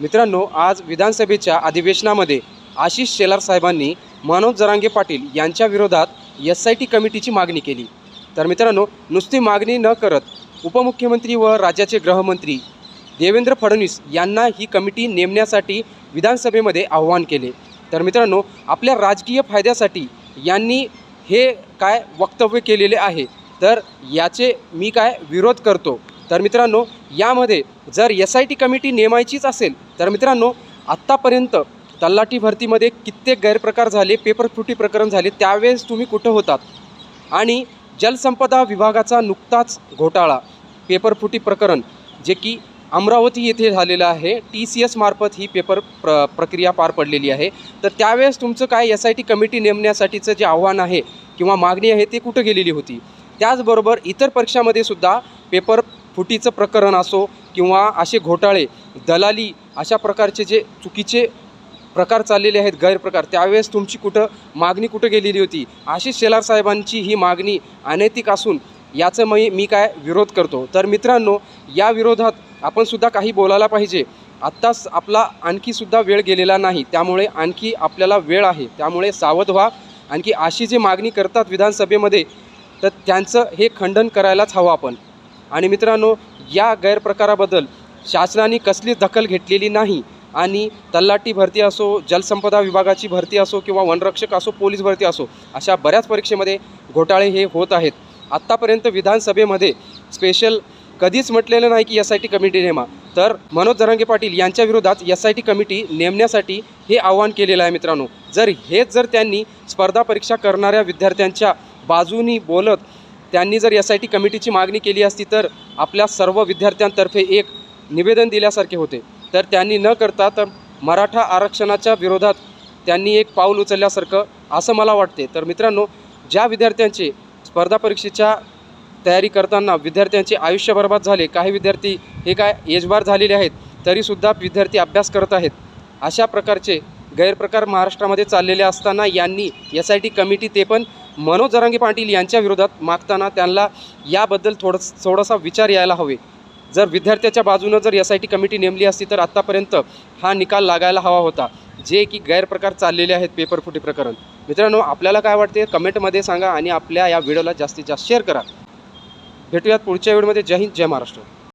मित्रांनो आज विधानसभेच्या अधिवेशनामध्ये आशिष शेलार साहेबांनी मनोज जरांगे पाटील यांच्या विरोधात एस आय टी कमिटीची मागणी केली. तर मित्रांनो नुसती मागणी न करत उपमुख्यमंत्री व राज्याचे गृहमंत्री देवेंद्र फडणवीस यांना ही कमिटी नेमण्यासाठी विधानसभेमध्ये आव्हान केले. तर मित्रांनो आपल्या राजकीय फायद्यासाठी यांनी हे काय वक्तव्य केलेले आहे तर याचे मी काय विरोध करतो? तर मित्रांनो यामध्ये जर एस आय टी कमिटी नेमायचीच असेल तर मित्रांनो आत्तापर्यंत तलाठी भरतीमध्ये कित्येक गैरप्रकार झाले पेपर फुटी प्रकरण झाले त्यावेळेस तुम्ही कुठं होतात? आणि जलसंपदा विभागाचा नुकताच घोटाळा पेपरफुटी प्रकरण जे की अमरावती येथे झालेलं आहे टी सी एस मार्फत ही पेपर प्र प्रक्रिया पार पडलेली आहे. तर त्यावेळेस तुमचं काय एस आय टी कमिटी नेमण्यासाठीचं जे आव्हान आहे किंवा मागणी आहे ते कुठं गेलेली होती? त्याचबरोबर इतर परीक्षामध्ये सुद्धा पेपर फुटीचं प्रकरण असो किंवा असे घोटाळे दलाली अशा प्रकारचे जे चुकीचे प्रकार चाललेले आहेत गैरप्रकार त्यावेळेस तुमची कुठं मागणी कुठं गेलेली होती? अशी शेलार साहेबांची ही मागणी अनैतिक असून याचं मी मी काय विरोध करतो? तर मित्रांनो या विरोधात आपण सुद्धा काही बोलायला पाहिजे. आत्ताच आपला आणखी सुद्धा वेळ गेलेला नाही. त्यामुळे आणखी आपल्याला वेळ आहे. त्यामुळे सावध व्हा. आणखी अशी जी मागणी करतात विधानसभेमध्ये तर त्यांचं हे खंडन करायलाच हवं आपण. आणि मित्रांनो या गैरप्रकाराबद्दल शासनाने कसलीच दखल घेतलेली नाही आणि तल्लाटी भरती असो जलसंपदा विभागाची भरती असो किंवा वनरक्षक असो पोलीस भरती असो अशा बऱ्याच परीक्षेमध्ये घोटाळे हे होत आहेत. आत्तापर्यंत विधानसभेमध्ये स्पेशल कधीच म्हटलेलं नाही की एस आय टी कमिटी नेमा. तर मनोज जरांगे पाटील यांच्या विरोधात एस आय टी कमिटी नेमण्यासाठी हे आव्हान केलेलं आहे मित्रांनो. जर हेच जर त्यांनी स्पर्धा परीक्षा करणाऱ्या विद्यार्थ्यांच्या बाजूनी बोलत त्यांनी जर एस आय टी कमिटीची मागणी केली असती तर आपल्या सर्व विद्यार्थ्यांतर्फे एक निवेदन दिल्यासारखे होते. तर त्यांनी न करता तर मराठा आरक्षणाच्या विरोधात त्यांनी एक पाऊल उचलल्यासारखं असं मला वाटते. तर मित्रांनो ज्या विद्यार्थ्यांचे स्पर्धा परीक्षेच्या तयारी करताना विद्यार्थ्यांचे आयुष्य बर्बाद झाले काही विद्यार्थी हे काय एजबार झालेले आहेत तरीसुद्धा विद्यार्थी अभ्यास करत आहेत. अशा प्रकारचे गैरप्रकार महाराष्ट्रामध्ये चाललेले असताना यांनी एस आय टी कमिटी ते पण मनोज जरांगे पाटील यांच्या विरोधात मागताना त्यांना याबद्दल थोडं थोडासा विचार यायला हवे. जर विद्यार्थ्याच्या बाजूनं जर एस आय टी कमिटी नेमली असती तर आत्तापर्यंत हा निकाल लागायला हवा होता. जे की गैरप्रकार चाललेले आहेत पेपर फुटी प्रकरण. मित्रांनो आपल्याला काय वाटते? कमेंटमध्ये सांगा आणि आपल्या या व्हिडिओला जास्तीत जास्त शेअर करा. भेटूयात पुढच्या व्हिडिओमध्ये जय हिंद जय महाराष्ट्र.